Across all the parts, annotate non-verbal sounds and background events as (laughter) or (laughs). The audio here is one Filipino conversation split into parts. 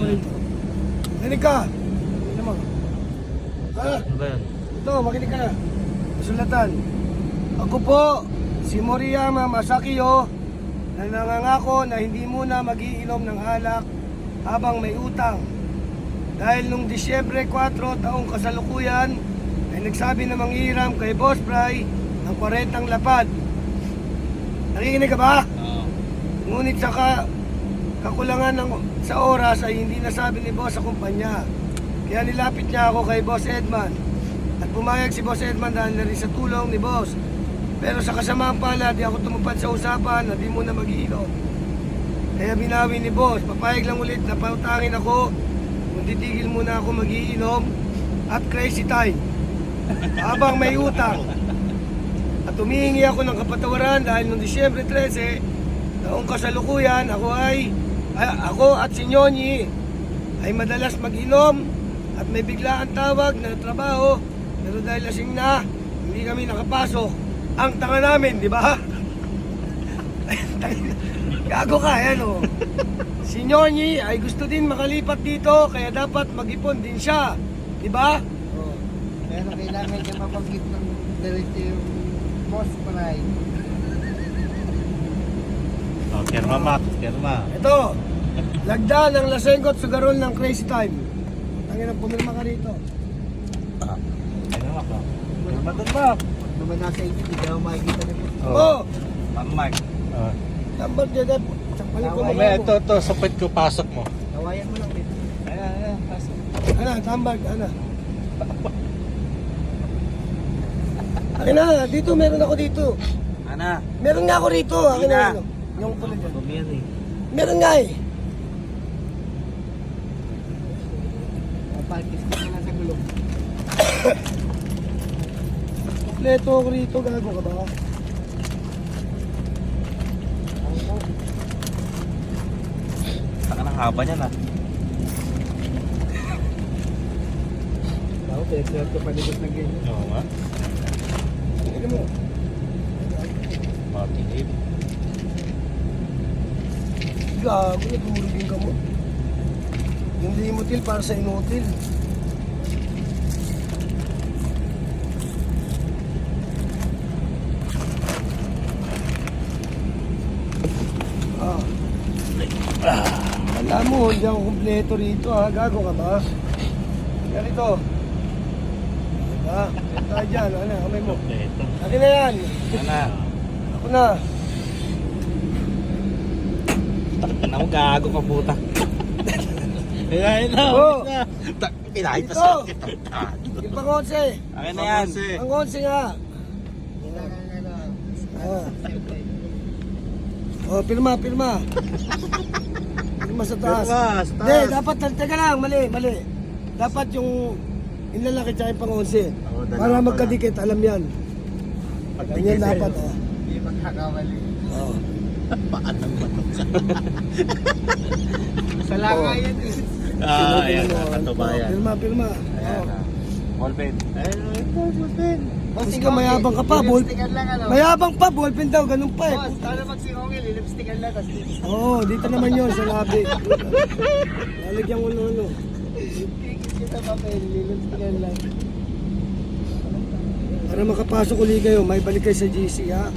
Rito. Makinig ka. Ano mo? Ha? Ano ba yan? Ito, makinig ka. Sulatan. Ako po, si Moriyama Masakiyo, na nangangako na hindi muna magiinom ng alak habang may utang. Dahil nung Disyembre 4, taong kasalukuyan, ay nagsabi na manghiram kay Boss Bry ng 40 lapad. Nakikinig ka ba? Oo. Ngunit sa ka, kakulangan ng, sa oras ay hindi nasabi ni Boss sa kumpanya. Kaya nilapit niya ako kay Boss Edman. At pumayag si Boss Edman dahil na rin sa tulong ni Boss. Pero sa kasamaan pala, di ako tumupad sa usapan na di muna mag-iinom. Kaya binawi ni Boss, papayag lang ulit na pautangin ako kung titigil muna ako magiinom at crazy time. Habang may utang. At humihingi ako ng kapatawaran dahil noong Disyembre 13, taong kasalukuyan, ako ay ako at si Nyonyi ay madalas mag-inom at may biglaan tawag na trabaho pero dahil lasing na, hindi kami nakapasok. Ang tanga namin, di ba? (laughs) Gago ka, yan o. Si Nyonyi ay gusto din makalipat dito kaya dapat mag-ipon din siya. Di ba? Oh. Pero kailangan niya mabanggit ng diretso yung boss pride. Oh, kerma, Mac. Kerma. Ito, lagda ng lasenggot sugarol ng crazy time. Tangin ang pumirma ka rito. Kerma, Mac. oh. Kerma doon. Pag naman nasa inyo, hindi ako makikita ni boss. Oh, Ma'am Mike. Oh. number dyan dyan. Sakpalin ko. Mamaya, ito, ito. Sapit ko, pasok mo. Tawayan mo lang dito. Ayan, ayan. Pasok. Ano, tambag, ano. Akin na, dito, meron ako dito. Ana. Meron nga ako rito. Akin na, ano. Yung pula dyan. Bumiyan eh. Meron nga eh. Ka na sa gulong. Kompleto ako rito, gago ka ba? Saka ng haba niyan ah. Ako, pinagsirat ko palibot ng ganyan. Oo nga. Tingnan mo. Matingib. Gago, nagulugin ka mo. Yung limutil para sa inutil. Ah. Ah. Alam mo, hindi ako kumpleto rito ha. Gago ka ba? Ganito. Diba? Ganito tayo dyan. Ano, kamay mo. Kompleto. Akin na yan. Ana. Ako na. Takpan ako gago ka puta. Kaya (laughs) na. Oh. Kinahin pa sa akin. Yung pang-onse. Akin na yan. Pang-onse nga. Ano, Oh. Oh, pirma, pirma. pirma sa taas. Pirma, sa taas. Hindi, dapat, teka lang, mali, mali. Dapat yung inlalaki tsaka yung pang-onse. Para magkadikit, alam yan. Ganyan dapat, oh. Hindi magkakawali. oh. Paan ng manok. (laughs) Sa langa yan eh. Ah, ayan. Mo, Katubayan. oh, Pirma, pirma. Ayan Oh. na. Ballpen. Ayun, ito, ballpen. Kasi ka mayabang ka pa, bol. Lipstickan lang ano. Mayabang pa, ballpen daw, ganun pa eh. Boss, ano magsingongil, lipstickan lang, tapos lipstick. Oo, oh, dito naman yun, sa labi. Lalagyan ko ng ano. Kikis kita papel, lipstickan lang. Para makapasok uli kayo, may balik kayo sa GC ha.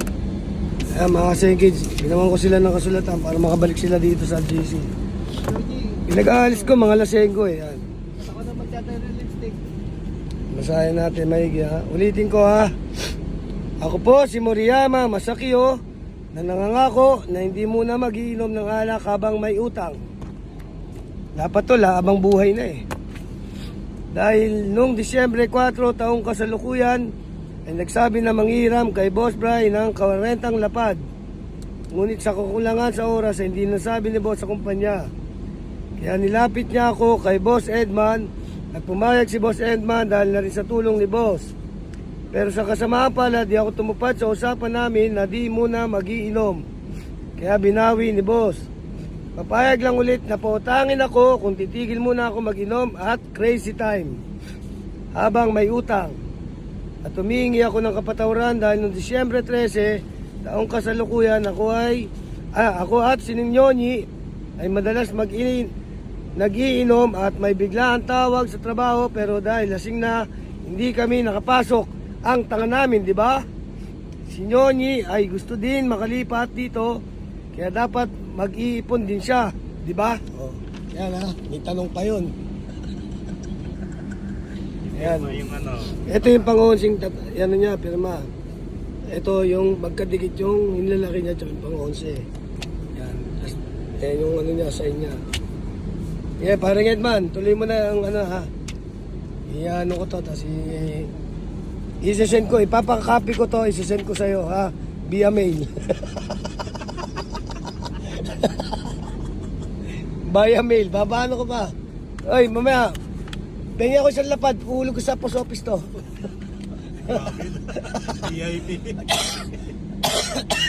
Ayan mga Senkids, ginawan ko sila ng kasulatan para makabalik sila dito sa GC. Pinag-aalis ko mga lasenggo eh. Yan. ako na magtatayo ng lipstick. Basahin natin maigi ha. Ulitin ko ha. Ako po si Moriyama Masakio na nangangako na hindi muna magiinom ng alak habang may utang. Dapat to habang buhay na eh. Dahil nung Disyembre 4 taong kasalukuyan ay nagsabi na manghiram kay Boss Brian ng kawarentang lapad. Ngunit sa kakulangan sa oras ay hindi nasabi ni Boss sa kumpanya. Kaya nilapit niya ako kay Boss Edman at pumayag si Boss Edman dahil na rin sa tulong ni Boss. Pero sa kasamaan pala, di ako tumupad sa usapan namin na di muna magiinom. Kaya binawi ni Boss. Papayag lang ulit na pautangin ako kung titigil muna ako mag-inom at crazy time. Habang may utang. At humingi ako ng kapatawaran dahil noong Disyembre 13, taong kasalukuyan, ako ay, ah, ako at si Nyonyi ay madalas mag-in, nagiinom at may biglaan tawag sa trabaho pero dahil lasing na, hindi kami nakapasok ang tanga namin, di ba? Si Nyonyi ay gusto din makalipat dito, kaya dapat mag-iipon din siya, di ba? Oh, yan ha, may tanong pa yun. Ayan. Yung, ano, Ito yung pang-onsing, tat- ano niya, pirma. Ito yung magkadikit yung nilalaki niya tsaka yung pang-onse. Yan. Tas, yan yung ano niya, sign niya. Yeah, parang Edman, tuloy mo na ang ano ha. Iano ko to, tapos i- i-send ko, ipapakopy ko to, i-send ko sa'yo ha, via mail. (laughs) via mail, babaano ko ba? Oy, mamaya, Bigyan ko siyang lapad, ulo ko sa post office to. (laughs) (laughs) VIP. (laughs)